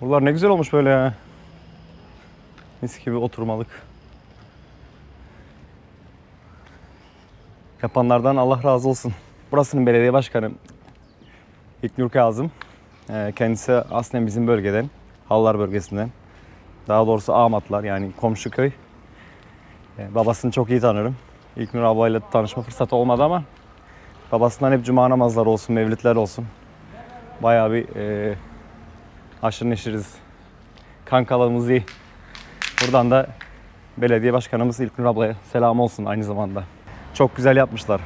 Buralar ne güzel olmuş böyle ya. Mis gibi oturmalık. Yapanlardan Allah razı olsun. Burasının belediye başkanı İlknur Kazım. Ee, Kendisi aslında bizim bölgeden, Hallar bölgesinden. Daha doğrusu Ahmatlar yani komşu köy. Ee, Babasını çok iyi tanırım. İlknur ablayla tanışma fırsatı olmadı ama babasından hep cuma namazları olsun, mevlitler olsun. Bayağı bir e, aşırı neşiriz. Kankalığımız iyi. Buradan da belediye başkanımız İlknur ablaya selam olsun aynı zamanda. Çok güzel yapmışlar.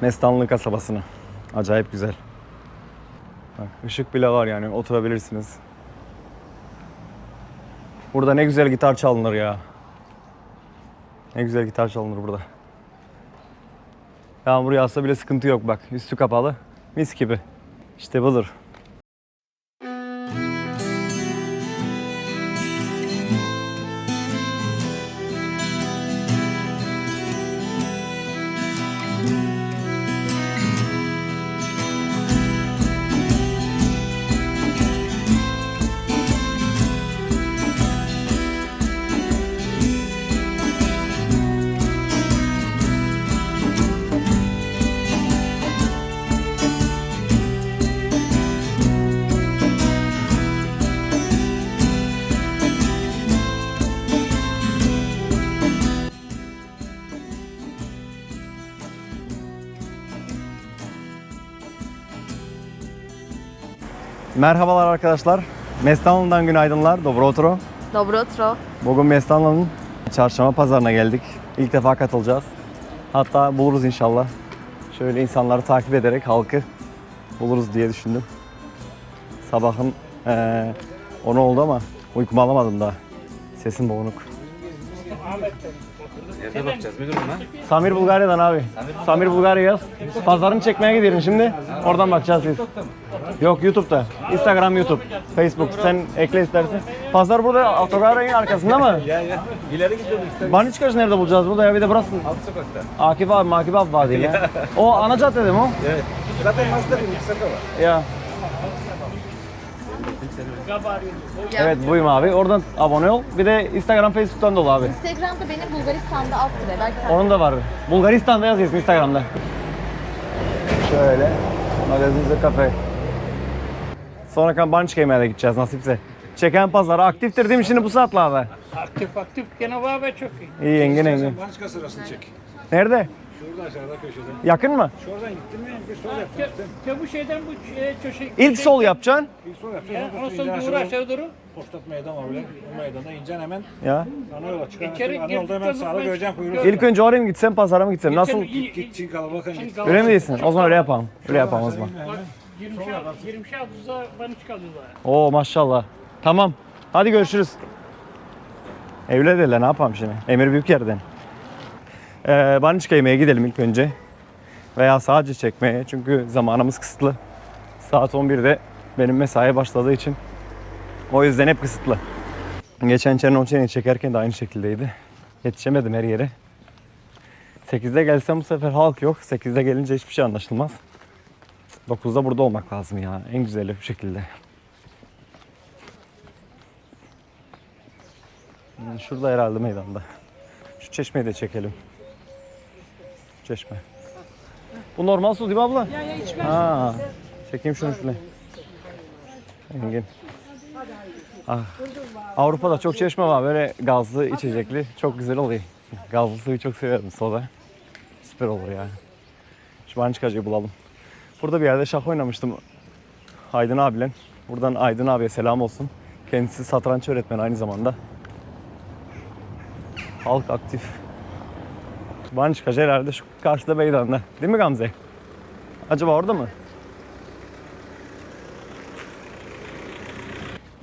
Mestanlı kasabasını. Acayip güzel. Bak, ışık bile var yani oturabilirsiniz. Burada ne güzel gitar çalınır ya. Ne güzel gitar çalınır burada. Yağmur yağsa bile sıkıntı yok bak. Üstü kapalı. Mis gibi. İşte budur. Merhabalar arkadaşlar. Mestanlı'dan günaydınlar. Dobro utro. Dobro utro. Bugün Mestanlı'nın çarşamba pazarına geldik. İlk defa katılacağız. Hatta buluruz inşallah. Şöyle insanları takip ederek halkı buluruz diye düşündüm. Sabahın eee 10 oldu ama uykumu alamadım daha. Sesim boğuluk. Nerede bakacağız müdürüm lan? Samir Bulgarya'dan abi. Samir Bulgarya yaz. Pazarını çekmeye gidiyorum şimdi. Oradan bakacağız biz. Yok YouTube'da. Instagram, YouTube, Facebook. Sen ekle istersen. Pazar burada otogarın arkasında mı? Ya ya. İleri gidiyorduk işte. Baniçka'yı nerede bulacağız burada ya? Bir de burası. Alt sokakta. Akif abi, Makif abi var değil ya. O ana caddede mi o? Evet. Zaten Mazda bir yüksek var. Ya. Evet buyum abi. Oradan abone ol. Bir de Instagram, Facebook'tan da ol abi. Instagram'da beni Bulgaristan'da alt lira. Belki sen- Onun da var. Bulgaristan'da yazıyorsun Instagram'da. Şöyle. Magazinze kafe. Sonra kan Bançka'ya da gideceğiz nasipse. Çeken pazarı aktiftir değil mi şimdi bu saatle abi? Aktif aktif gene var çok iyi. İyi yenge yenge. Bançka sırasını çek. Nerede? Şurada aşağıda köşede. Yakın mı? Şuradan gittin mi bir sol yapacaksın. bu şeyden bu e, köşe... İlk sol yapacaksın. Bir sol yapacaksın. ondan sonra doğru aşağı. doğru. Postat meydan var böyle. O meydana ineceksin hemen. Ya. Ana yola çıkarsın. İçeri Ana yolda hemen girdikten sağda sonra- göreceksin kuyruğu. İlk önce oraya mı gitsem pazara mı gitsem? Nasıl? Git, Git Çin kalabalık git. Öyle mi değilsin? O zaman öyle yapalım. Öyle yapalım o zaman. 20 şah, 20 şah tuzağa bana çıkardılar. Oo maşallah. Tamam. Hadi görüşürüz. Evle de ne yapalım şimdi? Emir büyük yerden. Ee, Banişka yemeğe gidelim ilk önce. Veya sadece çekmeye çünkü zamanımız kısıtlı. Saat 11'de benim mesai başladığı için. O yüzden hep kısıtlı. Geçen Çernoçen'i çekerken de aynı şekildeydi. Yetişemedim her yere. 8'de gelsem bu sefer halk yok. 8'de gelince hiçbir şey anlaşılmaz. 9'da burada olmak lazım ya. En güzeli bu şekilde. Şurada herhalde meydanda. Şu çeşmeyi de çekelim. Çeşme. Bu normal su değil mi abla? Ya ya içmez. Ha. Çekeyim şunu şöyle. Engin. Ah. Avrupa'da çok çeşme var böyle gazlı içecekli. Çok güzel oluyor. Gazlı suyu çok severim soda. Süper olur yani. Şu bançikacıyı bulalım. Burada bir yerde şah oynamıştım. Aydın abiyle. Buradan Aydın abiye selam olsun. Kendisi satranç öğretmeni aynı zamanda. Halk aktif. Bançikacı herhalde şu karşıda meydanda. Değil mi Gamze? Acaba orada mı?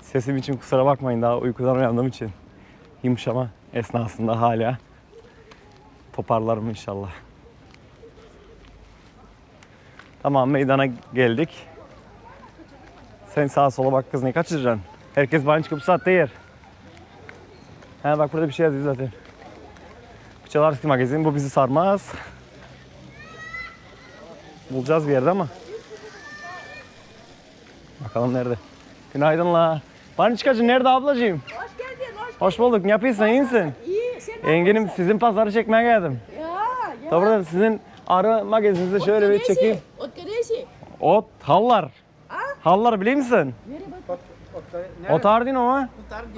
Sesim için kusura bakmayın daha uykudan uyandığım için. Yumuşama esnasında hala. Toparlarım inşallah. Tamam meydana geldik. Sen sağa sola bak kız ne kaçıracaksın? Herkes bana çıkıp saatte yer. Ha bak burada bir şey yazıyor zaten. Pıçalarski magazin bu bizi sarmaz. Bulacağız bir yerde ama. Bakalım nerede. Günaydınlar. Paniçkacı nerede ablacığım? Hoş geldin, hoş Hoş bulduk. Ne yapıyorsun? İyi misin? İyi, sen Yengenim sizin pazarı çekmeye geldim. Ya, ya. Doğru sizin arı magazininizi şöyle bir çekeyim. Otkaresi. Ot, hallar. Hallar biliyor musun? Ot Ardino mu?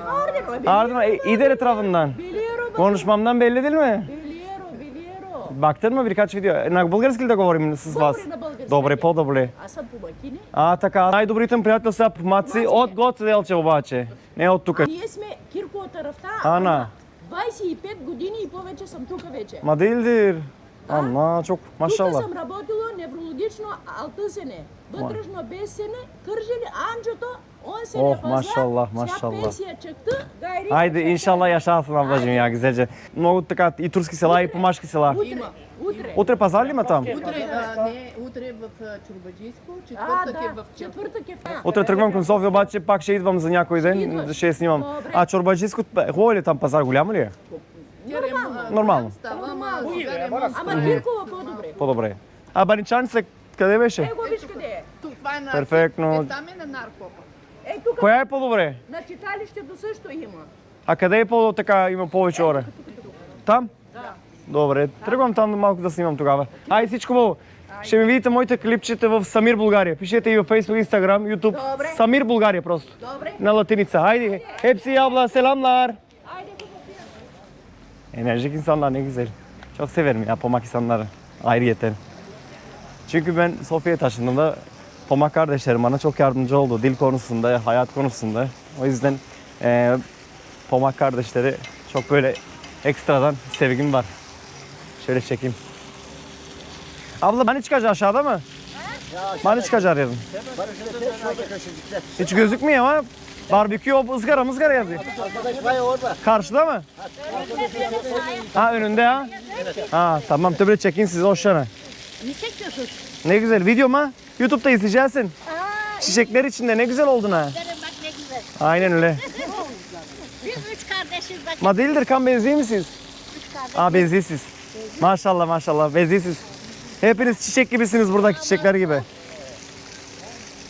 Ardın o, Ardino, e, İder etrafından. Biliyorum, Konuşmamdan belli değil mi? biliyorum, biliyorum. Baktın mı birkaç video? На български ли да говорим с вас? Добре на български. Добре, по-добре. Аз съм по макини. А, така. Най-добрите ми приятели са помаци от Гоце Делче обаче. Не от тук. Ние сме Киркова тарафта. Ана. 25 години и повече съм тук вече. Ма değildir. Ана, çok Тук maşallah. съм работила неврологично алтъсене, вътрешно бесене, кържене, анджото, он се Oh, не пазар. maşallah, Сега maşallah. пенсия чакта, гайри. Haydi inşallah yaşarsın ablacığım ya güzelce. Много така и турски села и помашки села. Утре, утре. Утре пазар ли има там? Утре, а, не, утре в а, Чурбаджийско, А, четвъртък е в четвъртък е в а. Утре тръгвам към София, обаче пак ще идвам за някой ден, идваш. ще я снимам. Добре. А Чорбаджийско, хубаво ли е там пазар, голямо ли е? Нормално. Нормално. Става, ама. Ама Киркова по-добре. По-добре. А Баничаница къде беше? Его виж къде е. Тук, това е на Перфектно. Е, там е на наркопа. Е, тук Коя е по-добре? на читалището също има. А къде е по-така, има повече ора? Там? Да. Добре, тръгвам там малко да снимам тогава. Ай, всичко хубаво. Ще ми видите моите клипчета в Самир България. Пишете и във Facebook, Instagram, YouTube. Добре. Самир България просто. Добре. На латиница. Haydi. Hepsi abla selamlar. Айде го Enerjik insanlar ne güzel. Çok severim ya Pomak insanları. Ayrıyeten. Çünkü ben Sofya'ya taşındığımda Pomak kardeşlerim bana çok yardımcı oldu. Dil konusunda, hayat konusunda. O yüzden eee Pomak kardeşleri çok böyle ekstradan sevgim var. Şöyle çekeyim. Abla hani çıkacak aşağıda mı? Hani çıkacak yarın? Hiç gözükmüyor ama barbekü o ızgara mızgara yazıyor. Karşıda mı? Ha önünde ha? Ha tamam tabii çekin siz hoşçana. Ne çekiyorsun? Ne güzel video mu? YouTube'da izleyeceksin. Çiçekler içinde ne güzel oldun ha. Derim bak ne güzel. Aynen öyle. Biz üç kardeşiz bak. Ma değildir kan benziyor musunuz? Üç kardeş. Aa benziyorsunuz. Maşallah maşallah benziyorsunuz. Hepiniz çiçek gibisiniz buradaki çiçekler gibi.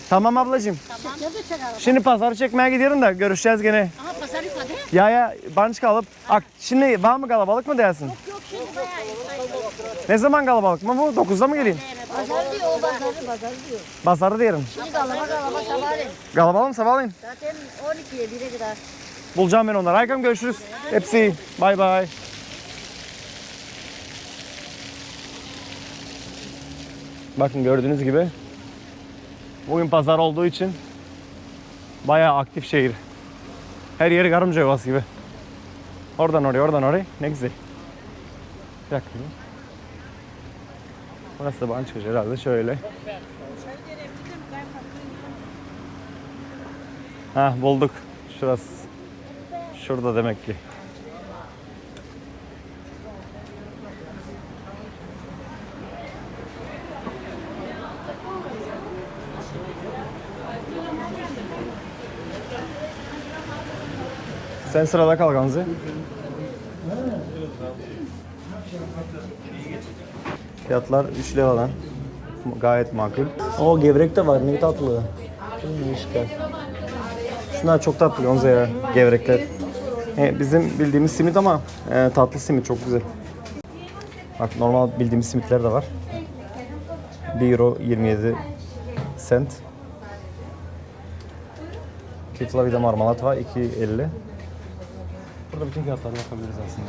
Tamam ablacığım. Tamam. Şimdi pazarı çekmeye gidiyorum da görüşeceğiz gene. Aha pazar yukarıda. Ya ya banç kalıp. Ak, şimdi var mı kalabalık mı dersin? Yok şimdi bayağı. Ne zaman kalabalık mı bu? 9'da mı geleyim? Pazar diyor o pazarı pazar diyor. Pazarı diyelim. Şimdi galama galama sabahleyin. Kalabalık mı sabahleyin? Zaten 12'ye 1'e kadar. Bulacağım ben onları. Haykam görüşürüz. Hepsi. Bay bay. Bakın gördüğünüz gibi bugün pazar olduğu için bayağı aktif şehir. Her yeri karınca yuvası gibi. Oradan oraya, oradan oraya. Ne güzel. Bir dakika. Burası da bana çıkacak herhalde şöyle. Ha bulduk. Şurası. Şurada demek ki. Sen sırada kal Gamze. Fiyatlar 3 liradan. Gayet makul. O gevrek de var ne tatlı. Değişik. Şunlar çok tatlı Gonza ya, gevrekler. E, bizim bildiğimiz simit ama e, tatlı simit çok güzel. Bak normal bildiğimiz simitler de var. 1 euro 27 cent. Kifla bir de marmalat var 2.50. Burada bütün fiyatlara bakabiliriz aslında.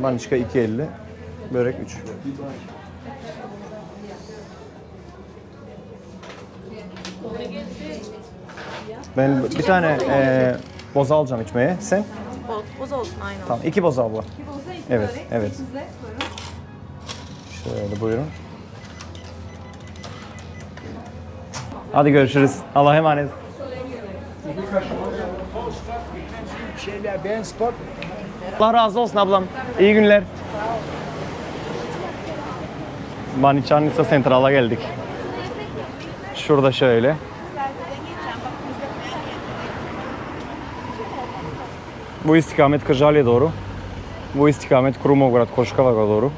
Manişka 2.50. Börek 3. Ben bir tane e, boza alacağım içmeye. Sen? Boz olsun aynen. Tamam. iki boza abla. Evet, evet. Şöyle buyurun. Hadi görüşürüz. Allah'a emanet. Şeyler ben spor. Allah razı olsun ablam. İyi günler. Maniçanisa Central'a geldik. Şurada şöyle. Bu istikamet Kırcaali'ye doğru. Bu istikamet Krumovgrad, Koşkavag'a doğru.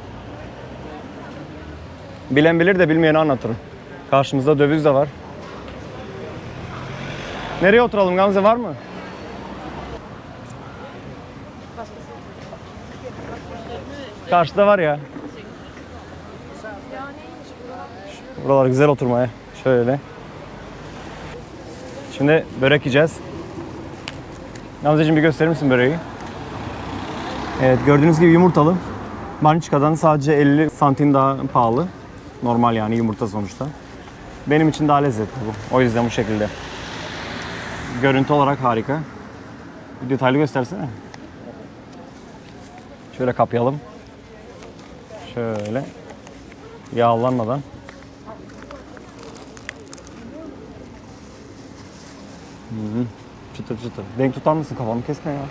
Bilen bilir de bilmeyeni anlatırım. Karşımızda döviz de var. Nereye oturalım Gamze var mı? Karşıda var ya. Buralar güzel oturmaya. Şöyle. Şimdi börek yiyeceğiz. Gamzeciğim bir gösterir misin böreği? Evet gördüğünüz gibi yumurtalı. Bançika'dan sadece 50 santim daha pahalı. Normal yani yumurta sonuçta. Benim için daha lezzetli bu. O yüzden bu şekilde. Görüntü olarak harika. Bir detaylı göstersene. Şöyle kapayalım. Şöyle. Yağlanmadan. Hı hı. Çıtır çıtır. Denk tutar mısın kafamı kesme ya.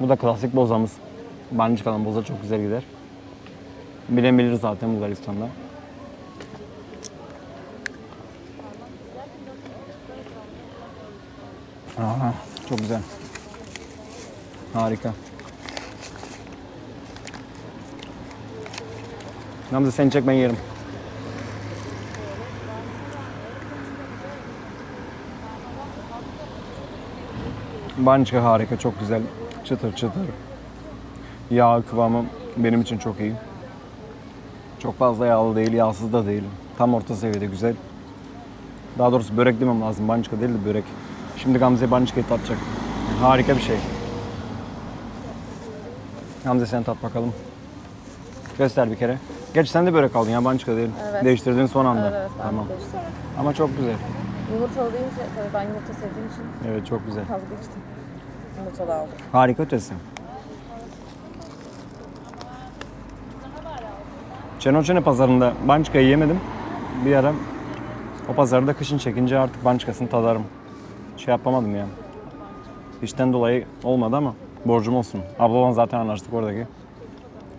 Bu da klasik bozamız. Bançika'dan boza çok güzel gider. Bilen bilir zaten Bulgaristan'da. Aha, çok güzel. Harika. Gamze seni çek ben yerim. Bançka harika, çok güzel. Çıtır çıtır. Yağ kıvamı benim için çok iyi. Çok fazla yağlı değil, yağsız da değil. Tam orta seviyede güzel. Daha doğrusu börek demem lazım. Bançka değil de börek. Şimdi Gamze bançkayı tatacak. Harika bir şey. Gamze sen tat bakalım. Göster bir kere. Geç sen de börek aldın ya bançka değil. Evet. Değiştirdiğin son anda. Evet, ben tamam. Ama çok güzel. Yumurtalı deyince tabii ben yumurta sevdiğim için Evet çok güzel. vazgeçtim. Yumurtalı aldım. Harika ötesi. Çenoçene pazarında bançkayı yemedim. Bir ara o pazarda kışın çekince artık bançkasını tadarım. Şey yapamadım ya. İşten dolayı olmadı ama borcum olsun. Ablamla zaten anlaştık oradaki.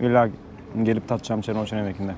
İlla gelip tatacağım Çenoçene'dekinde.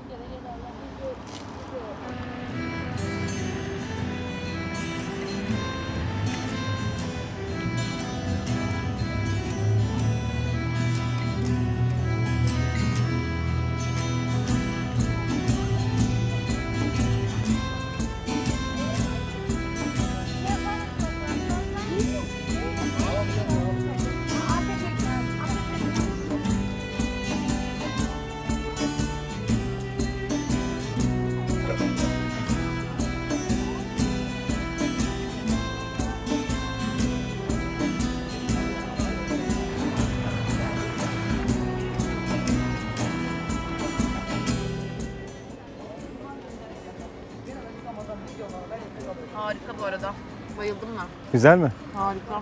Harika bu arada. Bayıldım ben. Güzel mi? Harika.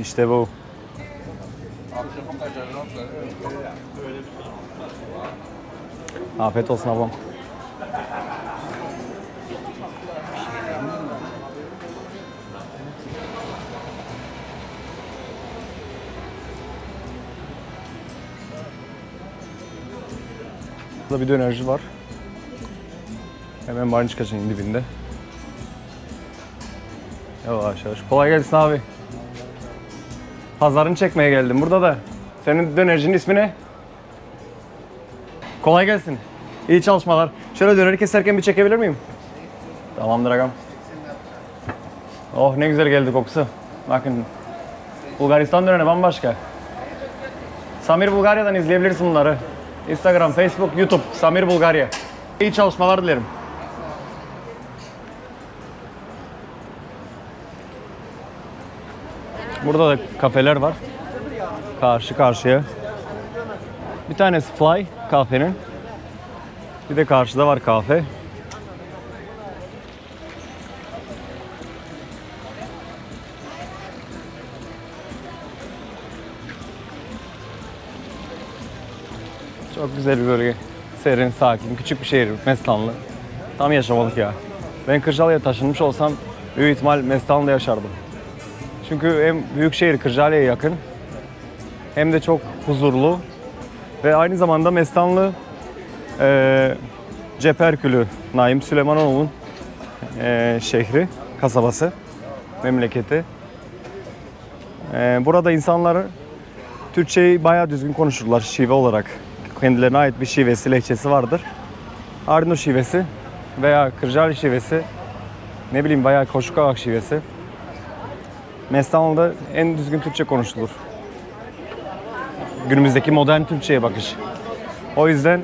İşte bu. Afiyet olsun ablam. Burada bir dönerci var. Hemen Barınçkaç'ın dibinde. Yavaş yavaş. Kolay gelsin abi. Pazarını çekmeye geldim burada da. Senin dönercinin ismi ne? Kolay gelsin. İyi çalışmalar. Şöyle döneri keserken bir çekebilir miyim? Tamamdır agam. Oh ne güzel geldi kokusu. Bakın. Bulgaristan döneri bambaşka. Samir Bulgarya'dan izleyebilirsin bunları. Instagram, Facebook, YouTube. Samir Bulgarya. İyi çalışmalar dilerim. Burada da kafeler var. Karşı karşıya. Bir tanesi Fly kahvenin. Bir de karşıda var kahve. Çok güzel bir bölge. Serin, sakin, küçük bir şehir, Mestanlı. Tam yaşamalık ya. Ben Kırcaali'ye taşınmış olsam büyük ihtimal Mestanlı'da yaşardım. Çünkü en büyük şehir Kırcaali'ye yakın. hem de çok huzurlu ve aynı zamanda Mestanlı e, Ceperkülü Naim Süleymanoğlu'nun e, şehri, kasabası, memleketi. E, burada insanlar Türkçeyi bayağı düzgün konuşurlar şive olarak. Kendilerine ait bir şivesi, lehçesi vardır. Arno şivesi veya Kırcaali şivesi, ne bileyim bayağı Koşukavak şivesi. Mestanlı'da en düzgün Türkçe konuşulur. Günümüzdeki modern Türkçe'ye bakış. O yüzden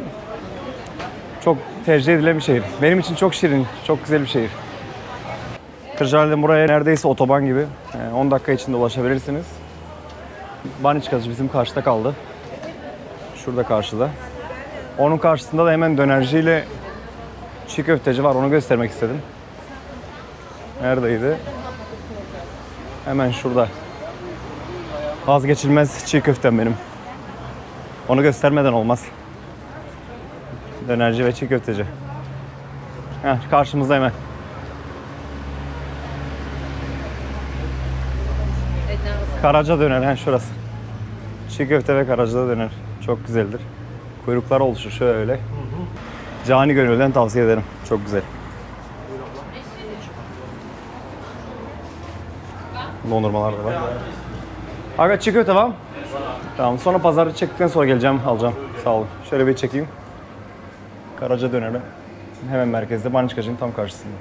çok tercih edilen bir şehir. Benim için çok şirin, çok güzel bir şehir. Kırcaali'den buraya neredeyse otoban gibi. Yani 10 dakika içinde ulaşabilirsiniz. Baniçkası bizim karşıda kaldı. Şurada karşıda. Onun karşısında da hemen dönerciyle çiğ köfteci var. Onu göstermek istedim. Neredeydi? Hemen şurada. Vazgeçilmez çiğ köftem benim. Onu göstermeden olmaz. Dönerci ve çiğ köfteci. Heh, karşımızda hemen. Karaca döner, he şurası. Çiğ köfte ve karacada döner. Çok güzeldir. Kuyruklar oluşur şöyle. Cani gönülden tavsiye ederim. Çok güzel. Dondurmalar da var. Aga var mı? Tamam sonra pazarı çektikten sonra geleceğim alacağım. Sağ olun. Şöyle bir çekeyim. Karaca döneri. Hemen merkezde Banişkacı'nın tam karşısında.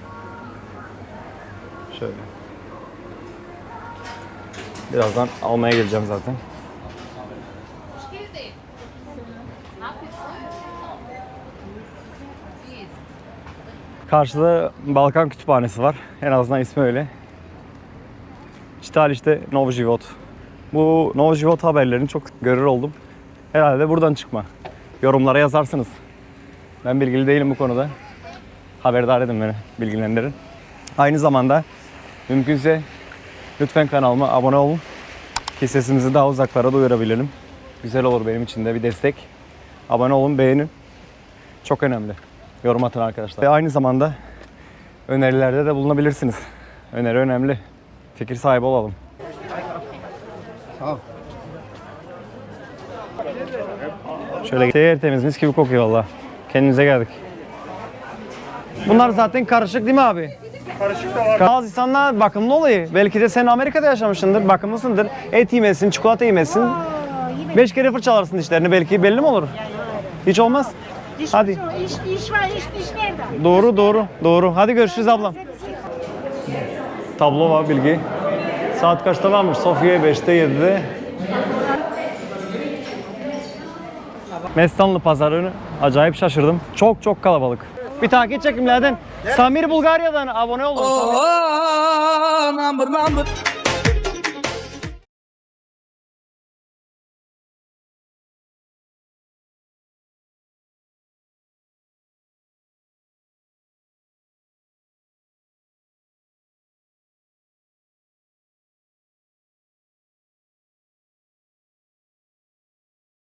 Şöyle. Birazdan almaya geleceğim zaten. Karşıda Balkan Kütüphanesi var. En azından ismi öyle. İşte Novi Život. Bu Novi Život haberlerini çok görür oldum. Herhalde buradan çıkma. Yorumlara yazarsınız. Ben bilgili değilim bu konuda. Haberdar edin beni, bilgilendirin. Aynı zamanda mümkünse lütfen kanalıma abone olun. Ki sesimizi daha uzaklara duyurabilelim. Güzel olur benim için de bir destek. Abone olun, beğenin. Çok önemli. Yorum atın arkadaşlar. Ve aynı zamanda önerilerde de bulunabilirsiniz. Öneri önemli. Fikir sahibi olalım. Şöyle tertemiz mis gibi kokuyor valla. Kendimize geldik. Bunlar zaten karışık değil mi abi? Karışık da var. Bazı insanlar bakımlı oluyor. Belki de sen Amerika'da yaşamışsındır, bakımlısındır. Et yemesin, çikolata yemesin. Beş kere fırçalarsın dişlerini belki belli mi olur? Hiç olmaz. Hadi. İş, iş var, iş, iş nerede? Doğru doğru doğru. Hadi görüşürüz ablam. Tablo var bilgi. Saat kaçta varmış? Sofya 5'te 7'de. Mestanlı pazarını acayip şaşırdım. Çok çok kalabalık. Bir takip çekimlerden Samir Bulgarya'dan abone olun. Oh, number number